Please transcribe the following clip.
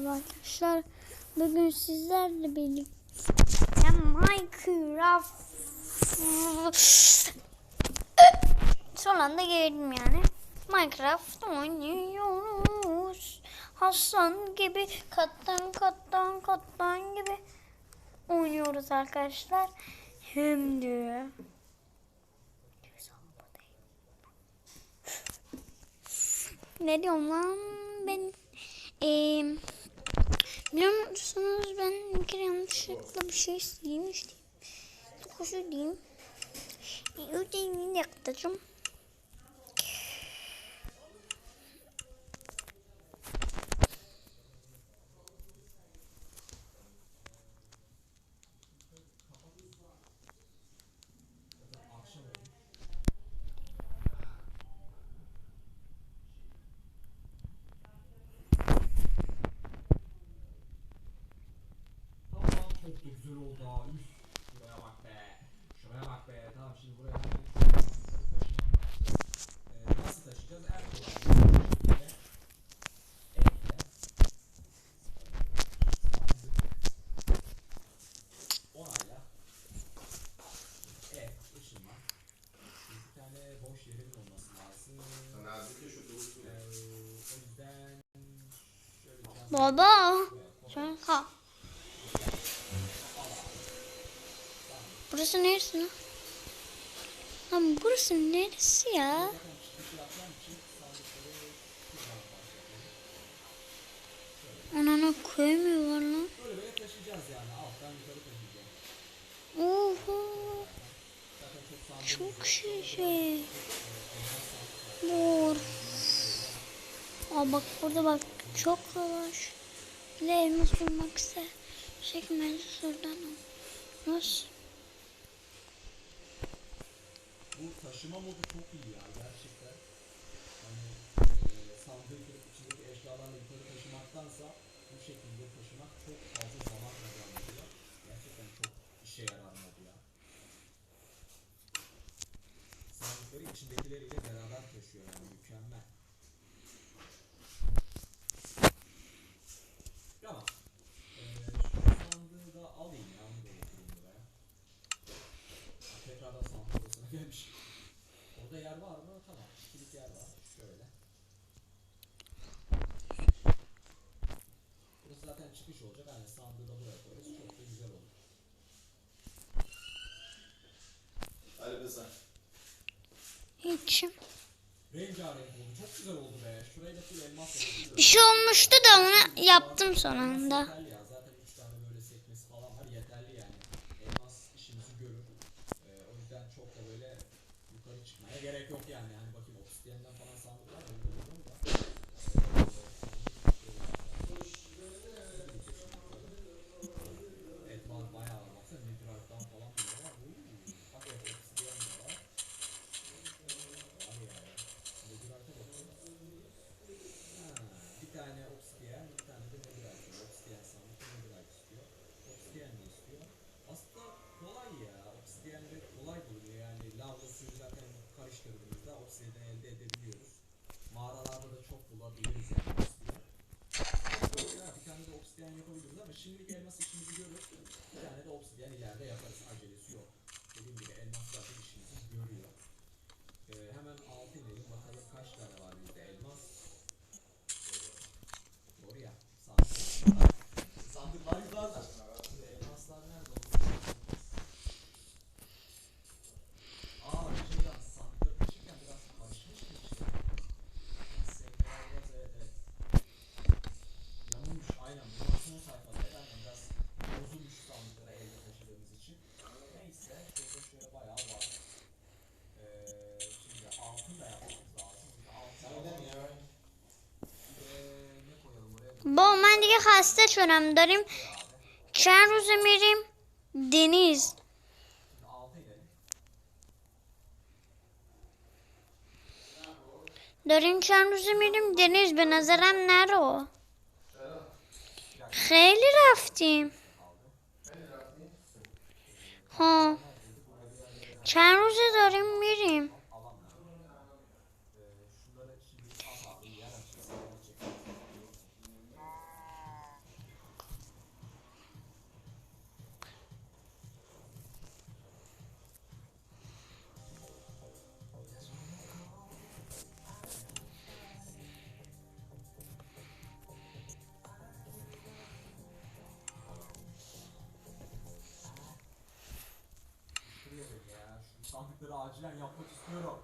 Merhaba arkadaşlar. Bugün sizlerle birlikte Minecraft Son anda geldim yani. Minecraft oynuyoruz. Hasan gibi kattan kattan kattan gibi oynuyoruz arkadaşlar. Hem de ne diyorum lan ben eee biliyor musunuz ben bir kere yanlışlıkla bir şey silmiştim. Çok özür dileyim. E, ödevini yaptıracağım. Çok da güzel oldu ha. Üf. Şuraya bak be. Şuraya bak be. Tamam şimdi buraya hemen. Ee, nasıl taşıyacağız? Kolay. Sandık. Onayla. Evet. Ee, o yüzden şöyle Baba. Ha. Burası neresi lan? Lan burası neresi ya? Anana köy mü var lan? Oho. Çok. Çok şey. Mor. Aa bak burada bak çok yavaş. Bile elmas bulmak ise çekmez şuradan al. Nasıl? Bu taşıma modu çok iyi ya gerçekten. Hani eee sandığı kırıp içindeki eşyalarla yukarı taşımaktansa bu şekilde taşımak çok fazla zaman kazandırıyor. Gerçekten çok işe yarar mod ya. Sandıkları içindekileriyle beraber taşıyor yani mükemmel. Tamam. Eee şu sandığı da alayım ya onu da getireyim buraya. Tekrardan sandık odasına gelmiş. Orada yer var mı? Tamam. Kilit yer var. Şöyle. Burası zaten çıkış olacak. Hani sandığı da buraya koyarız. Çok da güzel olur. Hadi be sen. Hiçim. Rengarenk oldu. Çok güzel oldu be. Şurayı da full elmas yapabiliriz. Bir şey olmuştu da onu yaptım son anda. Yeterli ya. Zaten 3 tane böyle sekmesi falan var. Yeterli yani. Elmas işimizi görür. Ee, o yüzden çok da böyle yukarı çıkmaya gerek yok yani. Yani bakayım obsidiyenden falan sandıklar da öyle olur da. Evet var bayağı var. Baksana Netherite'dan falan bile var. Uuu. Bak evet obsidiyen de var. Var ya. Netherite'a bakalım. Ha, bir tane obsidiyen, bir tane de netherite. var. Obsidiyen sandık, netherite istiyor. Obsidiyen de istiyor. Aslında kolay ya. Obsidiyen de kolay bulunuyor yani. Lavla suyu zaten karıştırdığımızda obsidiyen elde edebiliyoruz. Mağaralarda da çok bulabiliriz دیگه خسته شدم داریم چند روز میریم؟ دنیز. داریم چند روز میریم؟ دنیز به نظرم نرو. خیلی رفتیم. ها چند روزه داریم میریم؟ Acilen yapmak istiyorum.